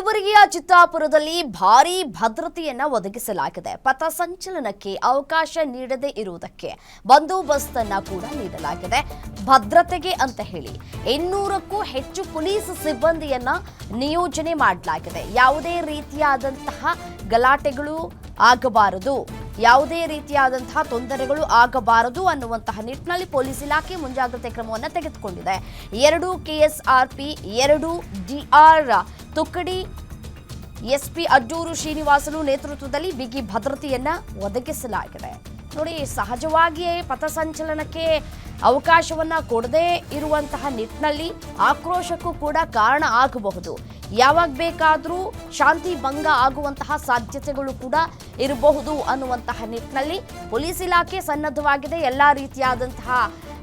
ಕಲಬುರಗಿಯ ಚಿತ್ತಾಪುರದಲ್ಲಿ ಭಾರೀ ಭದ್ರತೆಯನ್ನ ಒದಗಿಸಲಾಗಿದೆ. ಪಥಸಂಚಲನಕ್ಕೆ ಅವಕಾಶ ನೀಡದೇ ಇರುವುದಕ್ಕೆ ಬಂದೋಬಸ್ತ್ ಅನ್ನ ಕೂಡ ನೀಡಲಾಗಿದೆ. ಭದ್ರತೆಗೆ ಅಂತ ಹೇಳಿ ಇನ್ನೂರಕ್ಕೂ ಹೆಚ್ಚು ಪೊಲೀಸ್ ಸಿಬ್ಬಂದಿಯನ್ನ ನಿಯೋಜನೆ ಮಾಡಲಾಗಿದೆ. ಯಾವುದೇ ರೀತಿಯಾದಂತಹ ಗಲಾಟೆಗಳು ಆಗಬಾರದು, ಯಾವುದೇ ರೀತಿಯಾದಂತಹ ತೊಂದರೆಗಳು ಆಗಬಾರದು ಅನ್ನುವಂತಹ ನಿಟ್ಟಿನಲ್ಲಿ ಪೊಲೀಸ್ ಇಲಾಖೆ ಮುಂಜಾಗ್ರತೆ ಕ್ರಮವನ್ನು ತೆಗೆದುಕೊಂಡಿದೆ. ಎರಡು ಕೆಎಸ್ಆರ್ಪಿ, ಎರಡು ಡಿಆರ್ ತುಕಡಿ ಎಸ್ಪಿ ಅಡ್ಡೂರು ಶ್ರೀನಿವಾಸನು ನೇತೃತ್ವದಲ್ಲಿ ಬಿಗಿ ಭದ್ರತೆಯನ್ನ ಒದಗಿಸಲಾಗಿದೆ. ನೋಡಿ, ಸಹಜವಾಗಿಯೇ ಪಥಸಂಚಲನಕ್ಕೆ ಅವಕಾಶವನ್ನ ಕೊಡದೇ ಇರುವಂತಹ ನಿಟ್ಟಿನಲ್ಲಿ ಆಕ್ರೋಶಕ್ಕೂ ಕೂಡ ಕಾರಣ ಆಗಬಹುದು. ಯಾವಾಗ ಬೇಕಾದರೂ ಶಾಂತಿ ಭಂಗ ಆಗುವಂತಹ ಸಾಧ್ಯತೆಗಳು ಕೂಡ ಇರಬಹುದು ಅನ್ನುವಂತಹ ನಿಟ್ಟಿನಲ್ಲಿ ಪೊಲೀಸ್ ಇಲಾಖೆ ಸನ್ನದ್ಧವಾಗಿದೆ. ಎಲ್ಲ ರೀತಿಯಾದಂತಹ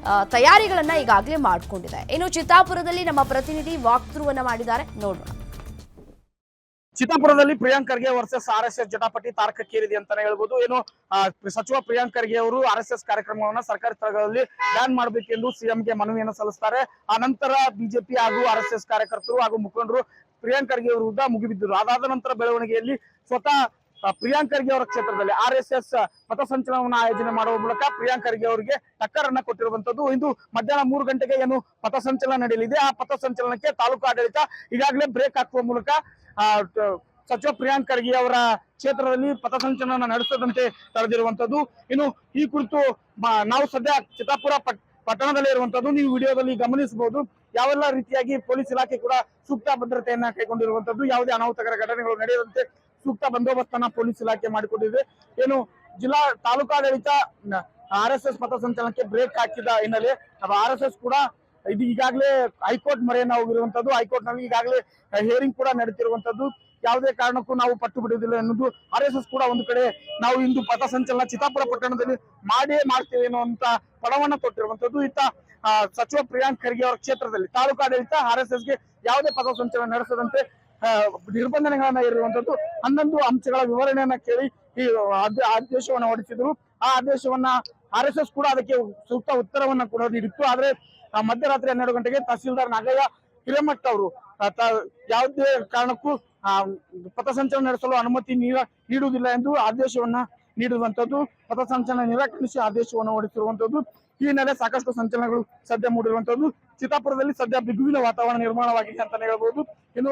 ತಯಾರಿಗಳನ್ನು ತಯಾರಿಗಳನ್ನ ಈಗಾಗಲೇ ಮಾಡಿಕೊಂಡಿದೆ. ಇನ್ನು ಚಿತ್ತಾಪುರದಲ್ಲಿ ನಮ್ಮ ಪ್ರತಿನಿಧಿ ವಾಕ್ ಥ್ರೂವನ್ನು ಮಾಡಿದ್ದಾರೆ. ನೋಡೋಣ. ಚಿತ್ತಾಪುರದಲ್ಲಿ Priyank Kharge versus R S S ಜಟಾಪಟಿ ತಾರಕಕ್ಕೇರಿದೆ ಅಂತಾನೆ ಹೇಳ್ಬೋದು. ಏನು ಸಚಿವ ಪ್ರಿಯಾಂಕ್ ಖರ್ಗೆ ಅವರು ಆರ್ ಎಸ್ ಎಸ್ ಕಾರ್ಯಕ್ರಮವನ್ನ ಸರ್ಕಾರಿ ಸ್ಥಳಗಳಲ್ಲಿ ಬ್ಯಾನ್ ಮಾಡಬೇಕೆಂದು ಸಿಎಂ ಗೆ ಮನವಿಯನ್ನು ಸಲ್ಲಿಸ್ತಾರೆ. ಆ ನಂತರ ಬಿಜೆಪಿ ಹಾಗೂ ಆರ್ ಎಸ್ ಎಸ್ ಕಾರ್ಯಕರ್ತರು ಹಾಗೂ ಮುಖಂಡರು ಪ್ರಿಯಾಂಕ್ ಖರ್ಗೆ ಅವರ ವಿರುದ್ಧ ಮುಗಿಬಿದ್ದರು. ಅದಾದ ನಂತರ ಬೆಳವಣಿಗೆಯಲ್ಲಿ ಸ್ವತಃ ಪ್ರಿಯಾಂಕ್ ಖರ್ಗೆ ಅವರ ಕ್ಷೇತ್ರದಲ್ಲಿ ಆರ್ ಎಸ್ ಎಸ್ ಪಥಸಂಚಲನವನ್ನು ಆಯೋಜನೆ ಮಾಡುವ ಮೂಲಕ ಪ್ರಿಯಾಂಕ್ ಖರ್ಗೆ ಅವರಿಗೆ ಟಕ್ಕರನ್ನ ಕೊಟ್ಟಿರುವಂತದ್ದು. ಇಂದು ಮಧ್ಯಾಹ್ನ ಮೂರು ಗಂಟೆಗೆ ಏನು ಪಥಸಂಚಲನ ನಡೆಯಲಿದೆ. ಆ ಪಥಸಂಚಲನಕ್ಕೆ ತಾಲೂಕು ಆಡಳಿತ ಈಗಾಗಲೇ ಬ್ರೇಕ್ ಹಾಕುವ ಮೂಲಕ ಸಚಿವ ಪ್ರಿಯಾಂಕ್ ಖರ್ಗೆ ಅವರ ಕ್ಷೇತ್ರದಲ್ಲಿ ಪಥಸಂಚಲನ ನಡೆಸದಂತೆ ತಡೆದಿರುವಂತದ್ದು ಇನ್ನು ಈ ಕುರಿತು ನಾವು ಸದ್ಯ ಚಿತ್ತಾಪುರ ಪಟ್- ಪಟ್ಟಣದಲ್ಲಿ ಇರುವಂತದ್ದು ನೀವು ವಿಡಿಯೋದಲ್ಲಿ ಗಮನಿಸಬಹುದು. ಯಾವೆಲ್ಲ ರೀತಿಯಾಗಿ ಪೊಲೀಸ್ ಇಲಾಖೆ ಕೂಡ ಸೂಕ್ತ ಭದ್ರತೆಯನ್ನ ಕೈಗೊಂಡಿರುವಂತದ್ದು ಯಾವುದೇ ಅನಾಹುತಕರ ಘಟನೆಗಳು ನಡೆಯದಂತೆ ಸೂಕ್ತ ಬಂದೋಬಸ್ತನ್ನ ಪೊಲೀಸ್ ಇಲಾಖೆ ಮಾಡಿಕೊಂಡಿದೆ ಏನು ಜಿಲ್ಲಾ ತಾಲೂಕಾಡಳಿತ ಆರ್ ಎಸ್ ಎಸ್ ಪಥಸಂಚಲನಕ್ಕೆ ಬ್ರೇಕ್ ಹಾಕಿದ ಹಿನ್ನೆಲೆ ಆರ್ ಎಸ್ ಎಸ್ ಕೂಡ ಇದು ಈಗಾಗಲೇ ಹೈಕೋರ್ಟ್ ಮರೆಯನ್ನ ಹೋಗಿರುವಂತದ್ದು ಹೈಕೋರ್ಟ್ನಲ್ಲಿ ಈಗಾಗಲೇ ಹಿಯರಿಂಗ್ ಕೂಡ ನಡೀತಿರುವಂತದ್ದು ಯಾವುದೇ ಕಾರಣಕ್ಕೂ ನಾವು ಪಟ್ಟು ಬಿಡುವುದಿಲ್ಲ ಎನ್ನುವುದು ಆರ್ ಎಸ್ ಎಸ್ ಕೂಡ ಒಂದು ಕಡೆ ನಾವು ಇಂದು ಪಥಸಂಚಲನ ಚಿತ್ತಾಪುರ ಪಟ್ಟಣದಲ್ಲಿ ಮಾಡೇ ಮಾಡ್ತೇವೆ ಅನ್ನುವಂತ ಪಡವನ್ನ ಕೊಟ್ಟಿರುವಂತದ್ದು. ಇತ್ತ ಸಚಿವ ಪ್ರಿಯಾಂಕ್ ಖರ್ಗೆ ಅವರ ಕ್ಷೇತ್ರದಲ್ಲಿ ತಾಲೂಕಾಡಳಿತ ಆರ್ ಎಸ್ ಎಸ್ಗೆ ಯಾವುದೇ ಪಥಸಂಚಲನ ನಡೆಸದಂತೆ ನಿರ್ಬಂಧನೆಗಳನ್ನ ಇರುವಂತದ್ದು ಹನ್ನೊಂದು ಅಂಶಗಳ ವಿವರಣೆಯನ್ನ ಕೇಳಿ ಈ ಆದೇಶವನ್ನು ಹೊರಡಿಸಿದ್ರು. ಆ ಆದೇಶವನ್ನ ಆರ್ ಎಸ್ ಎಸ್ ಕೂಡ ಅದಕ್ಕೆ ಸೂಕ್ತ ಉತ್ತರವನ್ನ ಕೂಡ ನೀಡಿತ್ತು ಆದ್ರೆ ಮಧ್ಯರಾತ್ರಿ ಹನ್ನೆರಡು ಗಂಟೆಗೆ ತಹಸೀಲ್ದಾರ್ ನಾಗಯ್ಯ ಹಿರೇಮಠ ಅವರು ಯಾವುದೇ ಕಾರಣಕ್ಕೂ ಪಥಸಂಚಲನ ನಡೆಸಲು ಅನುಮತಿ ನೀಡ- ನೀಡುವುದಿಲ್ಲ ಎಂದು ಆದೇಶವನ್ನ ನೀಡುವಂತದ್ದು ಪಥಸಂಚಲನ ನಿರಾಕರಿಸಿ ಆದೇಶವನ್ನು ಹೊರಡಿಸಿರುವಂತದ್ದು. ಈ ಹಿನ್ನೆಲೆ ಸಾಕಷ್ಟು ಸಂಚಲನಗಳು ಸದ್ಯ ಮೂಡಿರುವಂತದ್ದು. ಚಿತ್ತಾಪುರದಲ್ಲಿ ಸದ್ಯ ಬಿಗುವಿನ ವಾತಾವರಣ ನಿರ್ಮಾಣವಾಗಿದೆ ಅಂತಾನೆ ಹೇಳ್ಬಹುದು ಇನ್ನು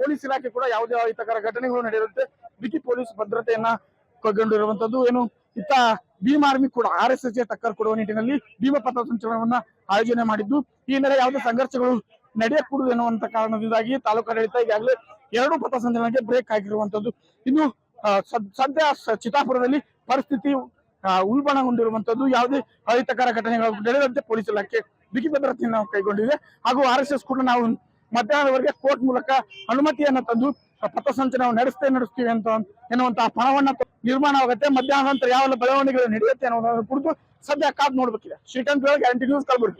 ಪೊಲೀಸ್ ಇಲಾಖೆ ಕೂಡ ಯಾವುದೇ ಅಹಿತಕರ ಘಟನೆಗಳು ನಡೆಯುತ್ತೆ ಬಿಗಿ ಪೊಲೀಸ್ ಭದ್ರತೆಯನ್ನ ಕೈಗೊಂಡಿರುವಂತದ್ದು. ಏನು ಇತ್ತ ಭೀಮ್ ಆರ್ಮಿ ಕೂಡ ಆರ್ ಎಸ್ ಎಸ್ಗೆ ಟಕ್ಕರ್ ಕೊಡುವ ನಿಟ್ಟಿನಲ್ಲಿ ಭೀಮ ಪಥಸಂಚಲನವನ್ನ ಆಯೋಜನೆ ಮಾಡಿದ್ದು. ಈ ಹಿನ್ನೆಲೆ ಯಾವುದೇ ಸಂಘರ್ಷಗಳು ನಡೆಯಕೂಡುದು ಎನ್ನುವಂತ ಕಾರಣದಿಂದಾಗಿ ತಾಲೂಕಾಡಳಿತ ಈಗಾಗಲೇ ಎರಡು ಪಥ ಸಂಚಲನಕ್ಕೆ ಬ್ರೇಕ್ ಹಾಕಿರುವಂತದ್ದು ಇನ್ನು ಸದ್ಯ ಚಿತ್ತಾಪುರದಲ್ಲಿ ಪರಿಸ್ಥಿತಿ ಉಲ್ಬಣಗೊಂಡಿರುವಂತದ್ದು ಯಾವುದೇ ಅಹಿತಕರ ಘಟನೆಗಳು ನಡೆದಂತೆ ಪೊಲೀಸ್ ಇಲಾಖೆ ಬಿಗಿ ಭದ್ರತೆಯನ್ನು ಕೈಗೊಂಡಿದೆ. ಹಾಗೂ ಆರ್ ಕೂಡ ನಾವು ಮಧ್ಯಾಹ್ನದವರೆಗೆ ಕೋರ್ಟ್ ಮೂಲಕ ಅನುಮತಿಯನ್ನು ತಂದು ಪಥಸಂಚಲನ ನಡೆಸ್ತೇ ನಡೆಸ್ತೀವಿ ಅಂತ ಎನ್ನುವಂತಹ ಪಣವನ್ನ ನಿರ್ಮಾಣ ಆಗುತ್ತೆ. ಮಧ್ಯಾಹ್ನ ನಂತರ ಯಾವೆಲ್ಲ ಬೆಳವಣಿಗೆಗಳು ನಡೆಯುತ್ತೆ ಅನ್ನೋದನ್ನು ಕುರಿತು ಸದ್ಯ ಕಾದ್ ನೋಡ್ಬೇಕಿದೆ. Srikanth guarantee news Kalaburagi